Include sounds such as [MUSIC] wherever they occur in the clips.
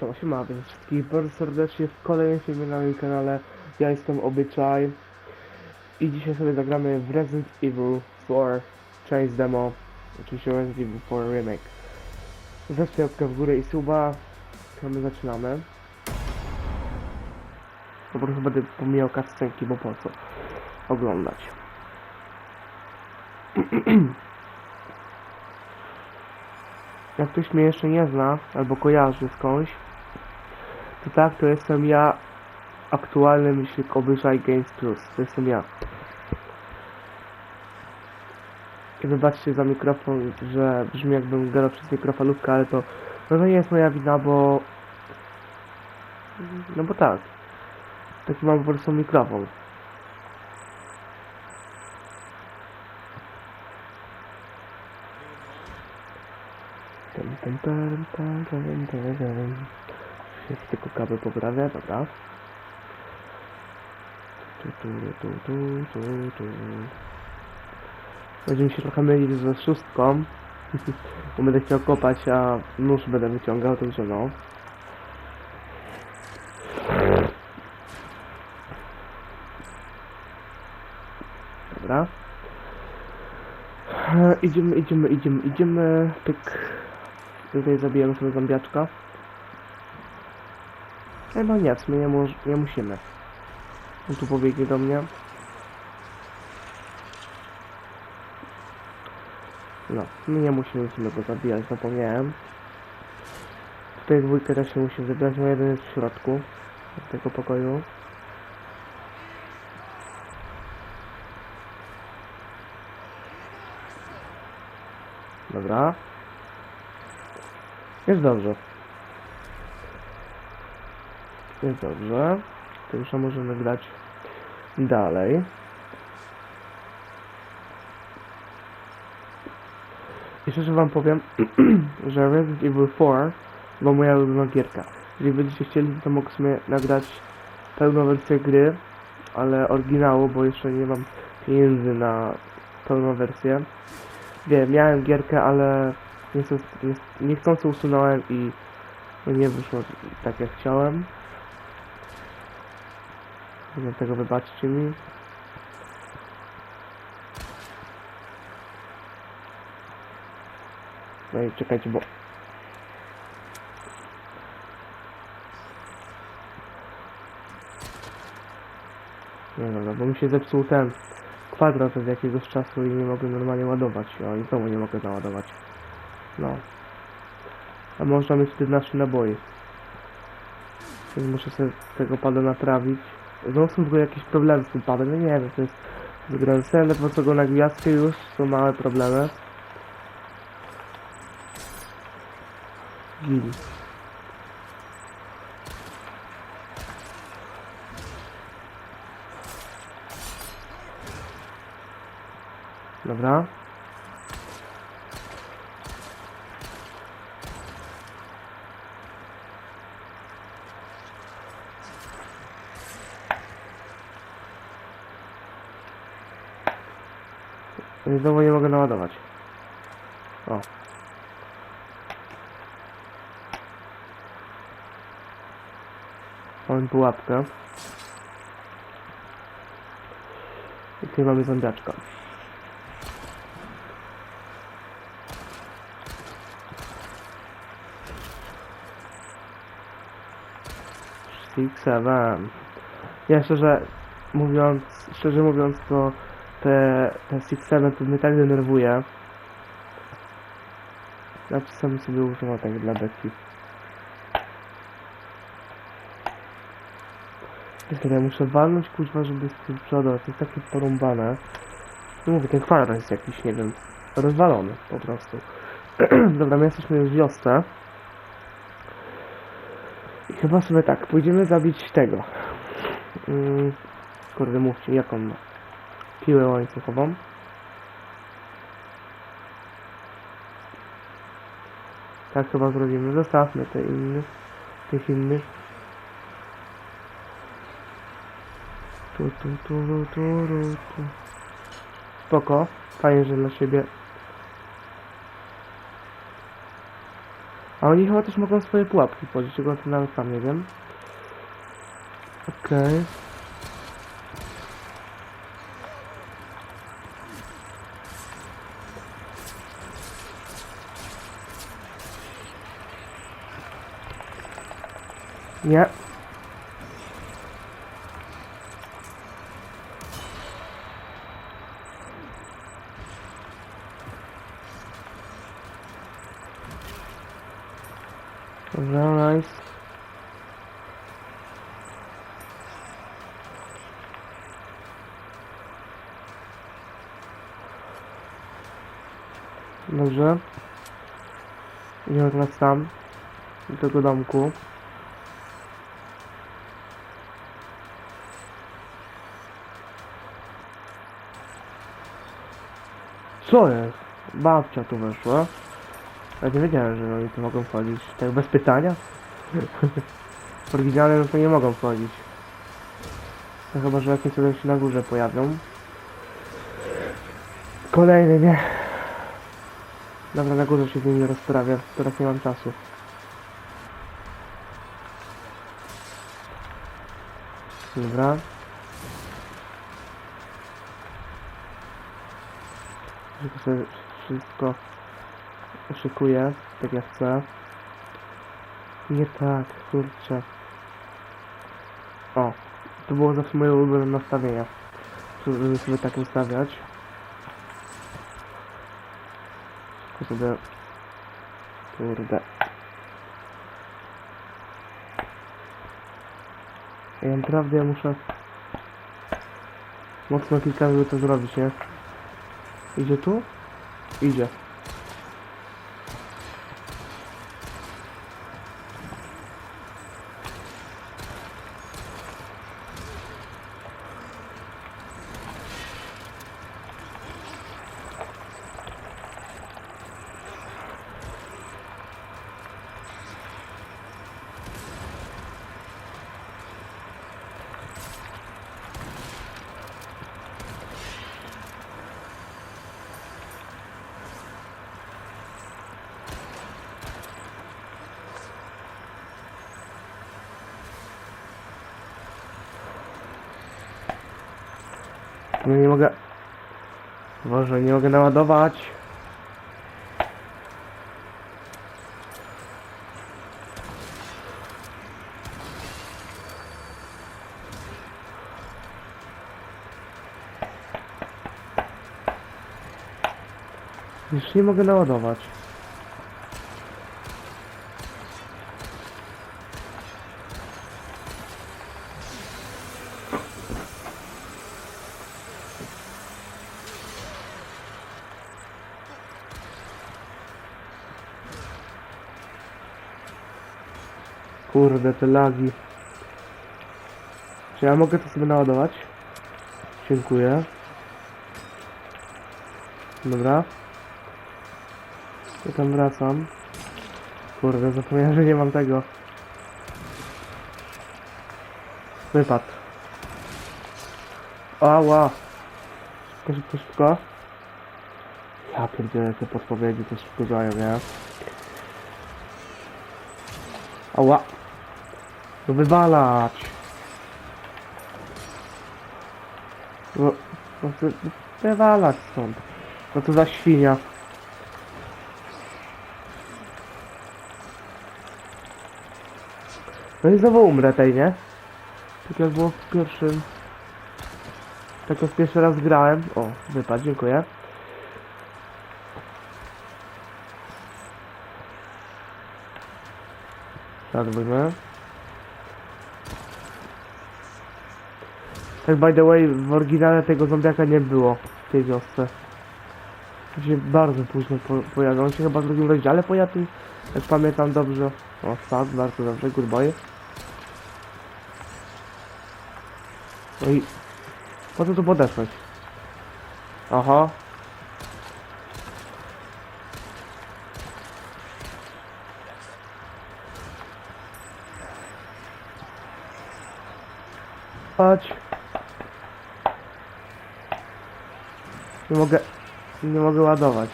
Siema, siema, więc wszystkich bardzo serdecznie w kolejnym filmie na moim kanale. Ja jestem Obyczaj i dzisiaj sobie zagramy w Resident Evil 4 część demo, oczywiście Resident Evil 4 Remake. Zostawcie łapkę w górę i suba, to my zaczynamy. Po prostu będę pomijał cutscenki, bo po co oglądać. [CLEARS THROAT] Jak ktoś mnie jeszcze nie zna, albo kojarzy skądś, to tak, to jestem ja, aktualny myślnik Obyczaj Games Plus. To jestem ja. I wybaczcie za mikrofon, że brzmi jakbym gadał przez mikrofalówkę, ale to, no to nie jest moja wina, bo... No bo tak. Taki mam po prostu mikrofon. Jest tylko kabel poprawia, dobra. Tu, tu, tu, tu, tu, tu. Będziemy się trochę mylić ze szóstką. [LAUGHS] Bo będę chciał kopać, a nóż będę wyciągał, także no. Dobra. Idziemy, idziemy, idziemy, idziemy. Pyk. Tutaj zabijemy sobie zombiaczka. Chyba nie, w sumie nie, moż, nie musimy. On tu pobiegnie do mnie. No, my nie musimy, musimy go zabijać, zapomniałem. Tutaj dwójkę też się musimy zabijać, no jeden jest w środku tego pokoju. Dobra. Jest dobrze. Jest dobrze. To już możemy grać dalej. I szczerze wam powiem, [CLEARS THROAT] że Resident Evil 4 była moja ulubiona gierka. Jeżeli będziecie chcieli, to mogę sobie nagrać pełną wersję gry, ale oryginału, bo jeszcze nie mam pieniędzy na pełną wersję. Wiem, miałem gierkę, ale niechcący usunąłem i nie wyszło tak jak chciałem. Dlatego wybaczcie mi. No i czekajcie, bo... Nie dobra, bo mi się zepsuł ten kwadrat od jakiegoś czasu i nie mogę normalnie ładować. O, i znowu nie mogę załadować. No. A można mieć 14 naboi. Więc muszę sobie tego pada naprawić. Znowu są tylko jakieś problemy z tym padem, no nie wiem, to jest wygrane. Ledwo co go na gwiazdkę już, są małe problemy. Gili. Dobra. I znowu nie mogę naładować. O. Mamy pułapkę. I tutaj mamy zębiaczka. Six, seven. Ja szczerze mówiąc, szczerze mówiąc to te, te Six Seven mnie tak denerwuje. Czasami sobie tak dla beki. Niestety ja muszę walnąć kuźwa, żeby przodu, to jest takie porąbane. No mówię, ten kwadrat jest jakiś, nie wiem, rozwalony po prostu. [CLEARS THROAT] Dobra, my jesteśmy już w wiosce. I chyba sobie tak, pójdziemy zabić tego. Mm, kurde, mówcie, jak on ma piłę łańcuchową. Tak chyba zrobimy. Zostawmy te innych, tych innych. Tu, tu, tu, tu, tu, tu. Spoko. Fajnie, że dla siebie. A oni chyba też mogą swoje pułapki wchodzić, czego o tym nawet sam nie wiem. Okej. Nie. Dobra, nice. Dobrze. Idziemy teraz tam. Do tego domku. Co jest? Babcia tu weszła. Ja nie wiedziałem, że oni tu mogą wchodzić. Tak bez pytania? [LAUGHS] no to nie mogą wchodzić. No chyba, że jakieś sobie się na górze pojawią. Kolejny, nie? Dobra, na górze się z nimi rozprawię. Teraz nie mam czasu. Dobra. Sobie wszystko szykuję, tak jak chcę. Nie tak, kurczę. O, to było zawsze moje ulubione nastawienia. Żeby sobie tak ustawiać. Tylko sobie... Kurde. Ja naprawdę muszę... Mocno kilka żeby to zrobić, nie? Idzie tu? Idzie. No nie mogę... Boże, nie mogę naładować. Już nie mogę naładować. Kurde, te lagi. Czy ja mogę to sobie naładować? Dziękuję. Dobra. Ja tam wracam. Kurde, zapomniałem, że nie mam tego. Wypad. Ała! Szybko, szybko, szybko. Ja pierdzielę te podpowiedzi, to szybko działają, nie? Ała! No wywalać! No, no wy- wywalać stąd. No to za świnia. No i znowu umrę tej, nie? Tak jak było w pierwszym... Tak jak pierwszy raz grałem. O, wypad, dziękuję. Tak, wyjmę. Tak by the way, w oryginale tego zombiaka nie było w tej wiosce. On się bardzo późno po pojawił. On się chyba w drugim rozdziale pojawił, jak pamiętam dobrze. O, tak, bardzo dobrze, goodbye. No i... Po co tu podeszłeś? Aha. Chodź. Nie mogę... Nie mogę ładować.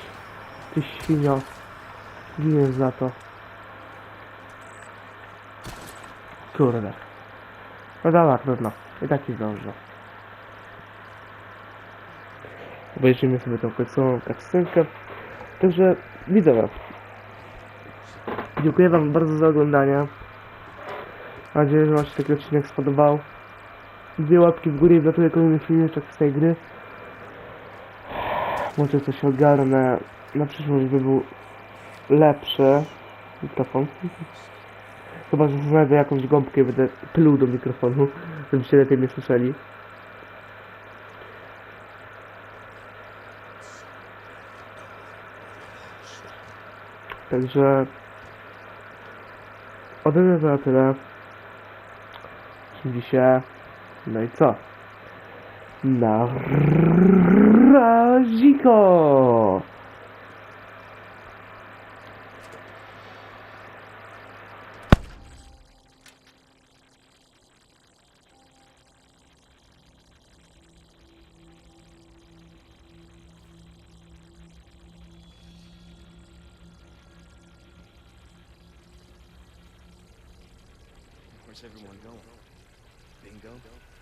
Ty świnio. Giniesz za to. Kurde. No dobra, trudno. I tak nie zdążę. Obejrzyjmy sobie tą końcową cutscenkę. Także widzowie. Dziękuję wam bardzo za oglądanie. Mam nadzieję, że wam się taki odcinek spodobał. Dwie łapki w górę i gotuję kolejny filmiczek z tej gry. Może coś ogarnę. Na przyszłość by był lepszy mikrofon. Chyba, że znajdę jakąś gąbkę i będę pluł do mikrofonu, żebyście lepiej mnie słyszeli. Także ode mnie to na tyle. Trzymajcie się. No i co? Na raziko! Where's everyone going? Bingo?